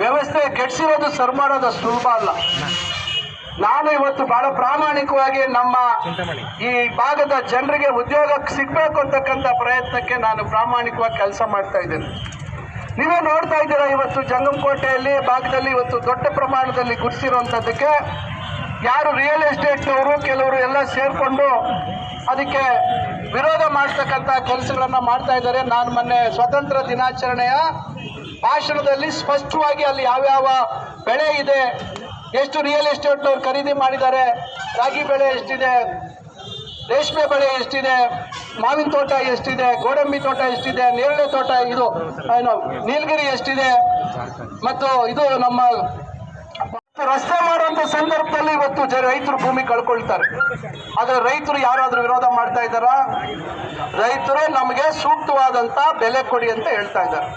ವ್ಯವಸ್ಥೆ ಕೆಡಿಸಿರೋದು ಸರ್ ಮಾಡೋದು ಸುಲಭ ಅಲ್ಲ. ನಾನು ಇವತ್ತು ಬಹಳ ಪ್ರಾಮಾಣಿಕವಾಗಿ ನಮ್ಮ ಈ ಭಾಗದ ಜನರಿಗೆ ಉದ್ಯೋಗ ಸಿಗ್ಬೇಕು ಅಂತಕ್ಕಂಥ ಪ್ರಯತ್ನಕ್ಕೆ ನಾನು ಪ್ರಾಮಾಣಿಕವಾಗಿ ಕೆಲಸ ಮಾಡ್ತಾ ಇದ್ದೇನೆ. ನೀವೇ ನೋಡ್ತಾ ಇದ್ದೀರಾ ಇವತ್ತು ಜಂಗಮಕೋಟೆಯಲ್ಲಿ ಭಾಗದಲ್ಲಿ ಇವತ್ತು ದೊಡ್ಡ ಪ್ರಮಾಣದಲ್ಲಿ ಗುರುತಿಸಿರುವಂಥದ್ದಕ್ಕೆ ಯಾರು ರಿಯಲ್ ಎಸ್ಟೇಟ್ನವರು ಕೆಲವರು ಎಲ್ಲ ಸೇರಿಕೊಂಡು ಅದಕ್ಕೆ ವಿರೋಧ ಮಾಡ್ತಕ್ಕಂಥ ಕೆಲಸಗಳನ್ನು ಮಾಡ್ತಾ ಇದ್ದಾರೆ. ನಾನು ಮೊನ್ನೆ ಸ್ವತಂತ್ರ ದಿನಾಚರಣೆಯ ಭಾಷಣದಲ್ಲಿ ಸ್ಪಷ್ಟವಾಗಿ ಅಲ್ಲಿ ಯಾವ್ಯಾವ ಬೆಳೆ ಇದೆ, ಎಷ್ಟು ರಿಯಲ್ ಎಸ್ಟೇಟ್ನವ್ರು ಖರೀದಿ ಮಾಡಿದ್ದಾರೆ, ರಾಗಿ ಬೆಳೆ ಎಷ್ಟಿದೆ, ರೇಷ್ಮೆ ಬೆಳೆ ಎಷ್ಟಿದೆ, ಮಾವಿನ ತೋಟ ಎಷ್ಟಿದೆ, ಗೋಡಂಬಿ ತೋಟ ಎಷ್ಟಿದೆ, ನೇರಳೆ ತೋಟ, ಇದು, ಏನು, ನೀಲಗಿರಿ ಎಷ್ಟಿದೆ, ಮತ್ತು ಇದು ನಮ್ಮ ರಸ್ತೆ ಮಾಡುವಂತ ಸಂದರ್ಭದಲ್ಲಿ ಇವತ್ತು ರೈತರು ಭೂಮಿ ಕಳ್ಕೊಳ್ತಾರೆ. ಆದರೆ ರೈತರು ಯಾರಾದರೂ ವಿರೋಧ ಮಾಡ್ತಾ ಇದ್ದಾರಾ? ರೈತರು ನಮಗೆ ಸೂಕ್ತವಾದಂತ ಬೆಲೆ ಕೊಡಿ ಅಂತ ಹೇಳ್ತಾ ಇದ್ದಾರೆ.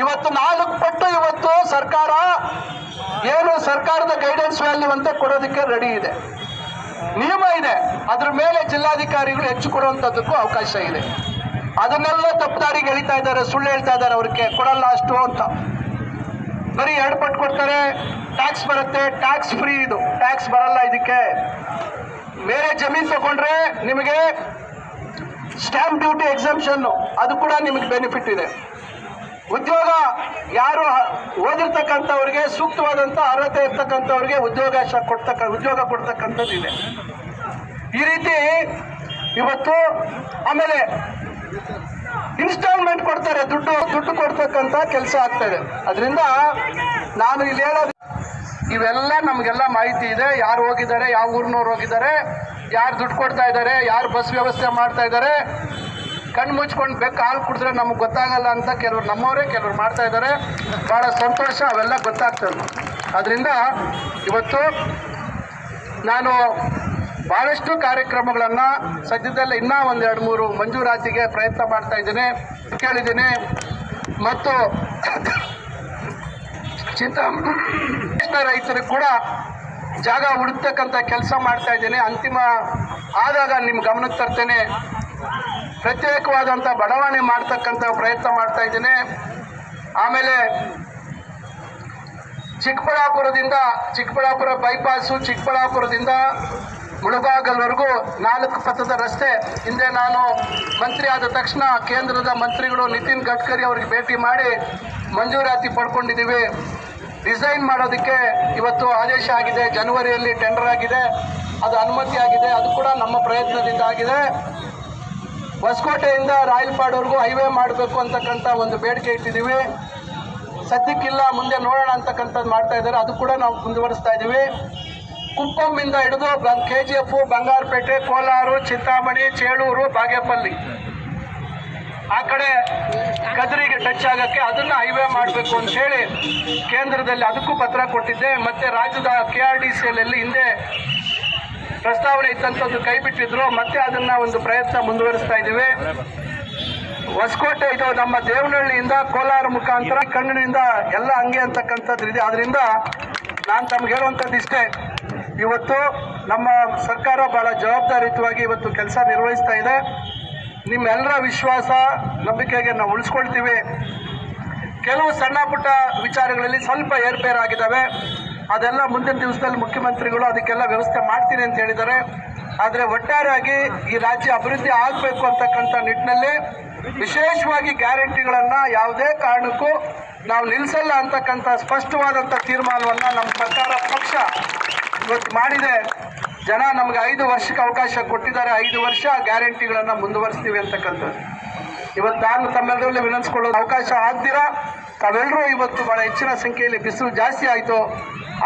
ಇವತ್ತು ನಾಲ್ಕು ಪಟ್ಟು ಇವತ್ತು ಸರ್ಕಾರ ಏನು ಸರ್ಕಾರದ ಗೈಡೆನ್ಸ್ ವ್ಯಾಲ್ಯೂ ಅಂತ ಕೊಡೋದಕ್ಕೆ ರೆಡಿ ಇದೆ. ನಿಯಮ ಇದೆ. ಅದ್ರ ಮೇಲೆ ಜಿಲ್ಲಾಧಿಕಾರಿಗಳು ಹೆಚ್ಚು ಕೊಡುವಂಥದ್ದಕ್ಕೂ ಅವಕಾಶ ಇದೆ. ಅದನ್ನೆಲ್ಲ ತಪ್ಪುದಾರಿಗೆ ಎಳಿತಾ ಇದ್ದಾರೆ, ಸುಳ್ಳು ಹೇಳ್ತಾ ಇದ್ದಾರೆ, ಅವ್ರಿಗೆ ಕೊಡಲ್ಲ ಅಷ್ಟು ಅಂತ. ಬರೀ ಎರಡು ಪಟ್ಟು ಕೊಡ್ತಾರೆ ಟ್ಯಾಕ್ಸ್ ಬರುತ್ತೆ ಟ್ಯಾಕ್ಸ್ ಫ್ರೀ ಇದು. ಟ್ಯಾಕ್ಸ್ ಬರಲ್ಲ ಇದಕ್ಕೆ. ಬೇರೆ ಜಮೀನು ತಗೊಂಡ್ರೆ ನಿಮಗೆ ಸ್ಟ್ಯಾಂಪ್ ಡ್ಯೂಟಿ ಎಕ್ಸಾಮ್ಷನ್ನು ಅದು ಕೂಡ ನಿಮಗೆ ಬೆನಿಫಿಟ್ ಇದೆ. ಉದ್ಯೋಗ ಯಾರು ಓದಿರ್ತಕ್ಕಂಥವ್ರಿಗೆ ಸೂಕ್ತವಾದಂಥ ಅರ್ಹತೆ ಇರ್ತಕ್ಕಂಥವ್ರಿಗೆ ಉದ್ಯೋಗ ಕೊಡ್ತಕ್ಕ, ಉದ್ಯೋಗ ಕೊಡ್ತಕ್ಕಂಥದ್ದು ಇದೆ. ಈ ರೀತಿ ಇವತ್ತು ಆಮೇಲೆ ಇನ್ಸ್ಟಾಲ್ಮೆಂಟ್ ಕೊಡ್ತಾರೆ, ದುಡ್ಡು ದುಡ್ಡು ಕೊಡ್ತಕ್ಕಂಥ ಕೆಲಸ ಆಗ್ತಾ ಇದೆ. ಅದರಿಂದ ನಾನು ಇಲ್ಲಿ ಹೇಳೋದು, ಇವೆಲ್ಲ ನಮಗೆಲ್ಲ ಮಾಹಿತಿ ಇದೆ. ಯಾರು ಹೋಗಿದ್ದಾರೆ, ಯಾವ ಊರಿನವ್ರು ಹೋಗಿದ್ದಾರೆ, ಯಾರು ದುಡ್ಡು ಕೊಡ್ತಾ ಇದ್ದಾರೆ, ಯಾರು ಬಸ್ ವ್ಯವಸ್ಥೆ ಮಾಡ್ತಾ ಇದ್ದಾರೆ ಕಣ್ಣು ಮುಚ್ಕೊಂಡು ಬೆಕ್ಕ ಹಾಲು ಕುಡಿದ್ರೆ ನಮಗೆ ಗೊತ್ತಾಗಲ್ಲ ಅಂತ ಕೆಲವರು ನಮ್ಮವರೇ, ಕೆಲವರು ಮಾಡ್ತಾ ಇದ್ದಾರೆ ಭಾಳ ಸಂತೋಷ, ಅವೆಲ್ಲ ಗೊತ್ತಾಗ್ತದೆ ಅದರಿಂದ ಇವತ್ತು ನಾನು ಭಾಳಷ್ಟು ಕಾರ್ಯಕ್ರಮಗಳನ್ನು ಸದ್ಯದಲ್ಲೇ ಇನ್ನೂ ಒಂದು ಎರಡು ಮೂರು ಮಂಜೂರಾತಿಗೆ ಪ್ರಯತ್ನ ಮಾಡ್ತಾ ಇದ್ದೀನಿ. ಕೇಳಿದ್ದೀನಿ. ಮತ್ತು ಚಿಂತ ರೈತರಿಗೆ ಕೂಡ ಜಾಗ ಹುಡುಕ್ತಕ್ಕಂಥ ಕೆಲಸ ಮಾಡ್ತಾ ಇದ್ದೀನಿ. ಅಂತಿಮ ಆದಾಗ ನಿಮ್ಮ ಗಮನಕ್ಕೆ ತರ್ತೇನೆ. ಪ್ರತ್ಯೇಕವಾದಂಥ ಬಡಾವಣೆ ಮಾಡ್ತಕ್ಕಂಥ ಪ್ರಯತ್ನ ಮಾಡ್ತಾ ಇದ್ದೇನೆ. ಆಮೇಲೆ ಚಿಕ್ಕಬಳ್ಳಾಪುರದಿಂದ ಚಿಕ್ಕಬಳ್ಳಾಪುರ ಬೈಪಾಸು, ಚಿಕ್ಕಬಳ್ಳಾಪುರದಿಂದ ಮುಳಬಾಗಲ್ವರೆಗೂ ನಾಲ್ಕು ಪಥದ ರಸ್ತೆ. ಹಿಂದೆ ನಾನು ಮಂತ್ರಿ ಆದ ತಕ್ಷಣ ಕೇಂದ್ರದ ಮಂತ್ರಿಗಳು ನಿತಿನ್ ಗಡ್ಕರಿ ಅವರಿಗೆ ಭೇಟಿ ಮಾಡಿ ಮಂಜೂರಾತಿ ಪಡ್ಕೊಂಡಿದ್ದೀವಿ. ಡಿಸೈನ್ ಮಾಡೋದಕ್ಕೆ ಇವತ್ತು ಆದೇಶ ಆಗಿದೆ. ಜನವರಿಯಲ್ಲಿ ಟೆಂಡರ್ ಆಗಿದೆ. ಅದು ಅನುಮತಿ ಆಗಿದೆ. ಅದು ಕೂಡ ನಮ್ಮ ಪ್ರಯತ್ನದಿಂದ ಆಗಿದೆ. ಹೊಸಕೋಟೆಯಿಂದ ರಾಯಲ್ಪಾಡ್ವರೆಗೂ ಹೈವೇ ಮಾಡಬೇಕು ಅಂತಕ್ಕಂಥ ಒಂದು ಬೇಡಿಕೆ ಇಟ್ಟಿದ್ದೀವಿ. ಸದ್ಯಕ್ಕಿಲ್ಲ, ಮುಂದೆ ನೋಡೋಣ ಅಂತಕ್ಕಂಥದ್ದು ಮಾಡ್ತಾ ಇದ್ದಾರೆ. ಅದು ಕೂಡ ನಾವು ಮುಂದುವರಿಸ್ತಾ ಇದ್ದೀವಿ. ಕುಪ್ಪಮ್ಮಿಂದ ಹಿಡಿದು K G F Bangarapete, Kolar, Chintamani, Cheluru, Bagepalli. ಆ ಕಡೆ ಕದ್ರಿಗೆ ಟಚ್ ಆಗಕ್ಕೆ ಅದನ್ನ ಹೈವೇ ಮಾಡಬೇಕು ಅಂತ ಹೇಳಿ ಕೇಂದ್ರದಲ್ಲಿ ಅದಕ್ಕೂ ಪತ್ರ ಕೊಟ್ಟಿದ್ದೆ. ಮತ್ತೆ ರಾಜ್ಯದ ಕೆ ಆರ್ ಡಿ ಸಿ ಅಲ್ಲಿ ಹಿಂದೆ ಪ್ರಸ್ತಾವನೆ ಇದ್ದಂಥದ್ದು ಕೈ ಬಿಟ್ಟಿದ್ರು ಮತ್ತೆ ಅದನ್ನ ಒಂದು ಪ್ರಯತ್ನ ಮುಂದುವರಿಸ್ತಾ ಇದ್ದೀವಿ. ಹೊಸಕೋಟೆ ಇದು ನಮ್ಮ ದೇವನಹಳ್ಳಿಯಿಂದ ಕೋಲಾರ ಮುಖಾಂತರ ಕಣ್ಣಿನಿಂದ ಎಲ್ಲ ಹಂಗೆ ಅಂತಕ್ಕಂಥದ್ದು ಇದೆ. ಆದ್ರಿಂದ ನಾನು ತಮ್ಗೆ ಹೇಳುವಂಥದ್ದು ಇಷ್ಟೇ. ಇವತ್ತು ನಮ್ಮ ಸರ್ಕಾರ ಬಹಳ ಜವಾಬ್ದಾರಿಯುತವಾಗಿ ಇವತ್ತು ಕೆಲಸ ನಿರ್ವಹಿಸ್ತಾ ಇದೆ. ನಿಮ್ಮೆಲ್ಲರ ವಿಶ್ವಾಸ, ನಂಬಿಕೆಗೆ ನಾವು ಉಳಿಸ್ಕೊಳ್ತೀವಿ. ಕೆಲವು ಸಣ್ಣ ಪುಟ್ಟ ವಿಚಾರಗಳಲ್ಲಿ ಸ್ವಲ್ಪ ಏರ್ಪೇರಾಗಿದ್ದಾವೆ. ಅದೆಲ್ಲ ಮುಂದಿನ ದಿವಸದಲ್ಲಿ ಮುಖ್ಯಮಂತ್ರಿಗಳು ಅದಕ್ಕೆಲ್ಲ ವ್ಯವಸ್ಥೆ ಮಾಡ್ತೀನಿ ಅಂತ ಹೇಳಿದ್ದಾರೆ. ಆದರೆ ಒಟ್ಟಾರೆಯಾಗಿ ಈ ರಾಜ್ಯ ಅಭಿವೃದ್ಧಿ ಆಗಬೇಕು ಅಂತಕ್ಕಂಥ ನಿಟ್ಟಿನಲ್ಲಿ ವಿಶೇಷವಾಗಿ ಗ್ಯಾರಂಟಿಗಳನ್ನು ಯಾವುದೇ ಕಾರಣಕ್ಕೂ ನಾವು ನಿಲ್ಲಿಸಲ್ಲ ಅಂತಕ್ಕಂಥ ಸ್ಪಷ್ಟವಾದಂಥ ತೀರ್ಮಾನವನ್ನು ನಮ್ಮ ಸರ್ಕಾರ ಪಕ್ಷ ಇವತ್ತು ಮಾಡಿದೆ. ಜನ ನಮಗೆ ಐದು ವರ್ಷಕ್ಕೆ ಅವಕಾಶ ಕೊಟ್ಟಿದ್ದಾರೆ. ಐದು ವರ್ಷ ಗ್ಯಾರಂಟಿಗಳನ್ನು ಮುಂದುವರಿಸ್ತೀವಿ ಅಂತಕ್ಕಂಥದ್ದು. ಇವತ್ತು ನಾನು ತಮ್ಮೆಲ್ಲರಲ್ಲಿ ವಿನಂತಿಸ್ಕೊಳ್ಳೋದು, ಅವಕಾಶ ಆಗ್ತೀರಾ ತಾವೆಲ್ಲರೂ ಇವತ್ತು ಬಹಳ ಹೆಚ್ಚಿನ ಸಂಖ್ಯೆಯಲ್ಲಿ ಬಿಸಿಲು ಜಾಸ್ತಿ ಆಯಿತು.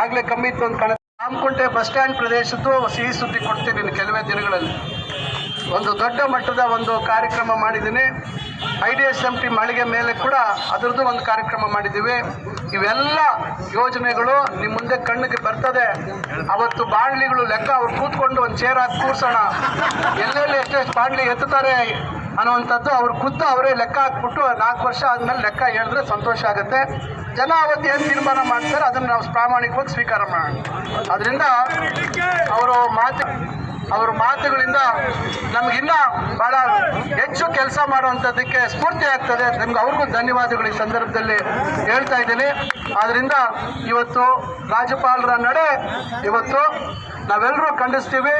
ಆಗಲೇ ಕಮ್ಮಿ ಇತ್ತು ಅಂತ ಕಾಣುತ್ತೆ. ರಾಮಕುಂಟೆ ಬಸ್ ಸ್ಟ್ಯಾಂಡ್ ಪ್ರದೇಶದ್ದು ಸಿಹಿ ಸುದ್ದಿ ಕೊಡ್ತೀನಿ ಇನ್ನು ಕೆಲವೇ ದಿನಗಳಲ್ಲಿ. ಒಂದು ದೊಡ್ಡ ಮಟ್ಟದ ಒಂದು ಕಾರ್ಯಕ್ರಮ ಮಾಡಿದ್ದೀನಿ. I D S M T ಮಳಿಗೆ ಮೇಲೆ ಕೂಡ ಅದರದ್ದು ಒಂದು ಕಾರ್ಯಕ್ರಮ ಮಾಡಿದ್ದೀವಿ. ಇವೆಲ್ಲ ಯೋಜನೆಗಳು ನಿಮ್ಮ ಮುಂದೆ ಕಣ್ಣಿಗೆ ಬರ್ತದೆ. ಅವತ್ತು ಬಾಣಲಿಗಳು ಲೆಕ್ಕ ಅವ್ರು ಕೂತ್ಕೊಂಡು ಒಂದು ಚೇರ್ ಹಾಕಿ ಕೂರ್ಸೋಣ. ಎಲ್ಲೆಲ್ಲಿ ಎಷ್ಟೆಷ್ಟು ಬಾಣ್ಲಿ ಎತ್ತುತ್ತಾರೆ? ಅನ್ನುವಂಥದ್ದು ಅವ್ರು ಖುದ್ದು ಅವರೇ ಲೆಕ್ಕ ಹಾಕ್ಬಿಟ್ಟು ನಾಲ್ಕು ವರ್ಷ ಆದಮೇಲೆ ಲೆಕ್ಕ ಹೇಳಿದ್ರೆ ಸಂತೋಷ ಆಗುತ್ತೆ. ಜನ ಅವತ್ತು ಏನು ತೀರ್ಮಾನ ಮಾಡ್ತಾರೆ ಅದನ್ನು ನಾವು ಪ್ರಾಮಾಣಿಕವಾಗಿ ಸ್ವೀಕಾರ ಮಾಡೋಣ. ಅದರಿಂದ ಅವರು ಮಾತು, ಅವರ ಮಾತುಗಳಿಂದ ನಮಗಿನ್ನ ಬಹಳ ಹೆಚ್ಚು ಕೆಲಸ ಮಾಡುವಂಥದ್ದಕ್ಕೆ ಸ್ಫೂರ್ತಿ ಆಗ್ತದೆ. ನಮ್ಗೆ ಅವ್ರಿಗೂ ಧನ್ಯವಾದಗಳು ಈ ಸಂದರ್ಭದಲ್ಲಿ ಹೇಳ್ತಾ ಇದ್ದೀನಿ. ಆದ್ರಿಂದ ಇವತ್ತು ರಾಜ್ಯಪಾಲರ ನಡೆ, ಇವತ್ತು ನಾವೆಲ್ಲರೂ ಖಂಡಿಸ್ತೀವಿ.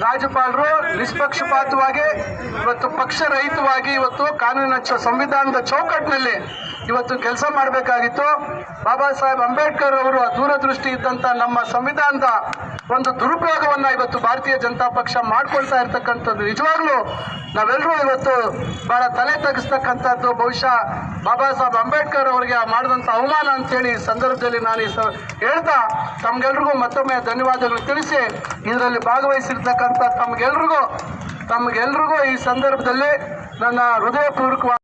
ರಾಜ್ಯಪಾಲರು ನಿಷ್ಪಕ್ಷಪಾತವಾಗಿ ಇವತ್ತು ಪಕ್ಷರಹಿತವಾಗಿ ಇವತ್ತು ಕಾನೂನಿನ ಸಂವಿಧಾನದ ಚೌಕಟ್ಟಿನಲ್ಲಿ ಇವತ್ತು ಕೆಲಸ ಮಾಡಬೇಕಾಗಿತ್ತು. ಬಾಬಾ ಸಾಹೇಬ್ ಅಂಬೇಡ್ಕರ್ ಅವರು ದೂರದೃಷ್ಟಿ ಇದ್ದಂಥ ನಮ್ಮ ಸಂವಿಧಾನದ ಒಂದು ದುರುಪಯೋಗವನ್ನು ಇವತ್ತು ಭಾರತೀಯ ಜನತಾ ಪಕ್ಷ ಮಾಡ್ಕೊಳ್ತಾ ಇರ್ತಕ್ಕಂಥದ್ದು. ನಿಜವಾಗ್ಲೂ ನಾವೆಲ್ಲರೂ ಇವತ್ತು ಬಹಳ ತಲೆ ತಗ್ಗಿಸ್ತಕ್ಕಂಥದ್ದು. ಬಹುಶಃ ಬಾಬಾ ಸಾಹೇಬ್ ಅಂಬೇಡ್ಕರ್ ಅವರಿಗೆ ಮಾಡಿದಂಥ ಅವಮಾನ ಅಂತೇಳಿ ಈ ಸಂದರ್ಭದಲ್ಲಿ ನಾನು ಈ ಹೇಳ್ತಾ ತಮ್ಗೆಲ್ರಿಗೂ ಮತ್ತೊಮ್ಮೆ ಧನ್ಯವಾದಗಳು ತಿಳಿಸಿ, ಇದರಲ್ಲಿ ಭಾಗವಹಿಸಿರ್ತಕ್ಕಂಥ ತಮ್ಗೆಲ್ರಿಗೂ ತಮ್ಗೆಲ್ರಿಗೂ ಈ ಸಂದರ್ಭದಲ್ಲಿ ನನ್ನ ಹೃದಯಪೂರ್ವಕವಾದ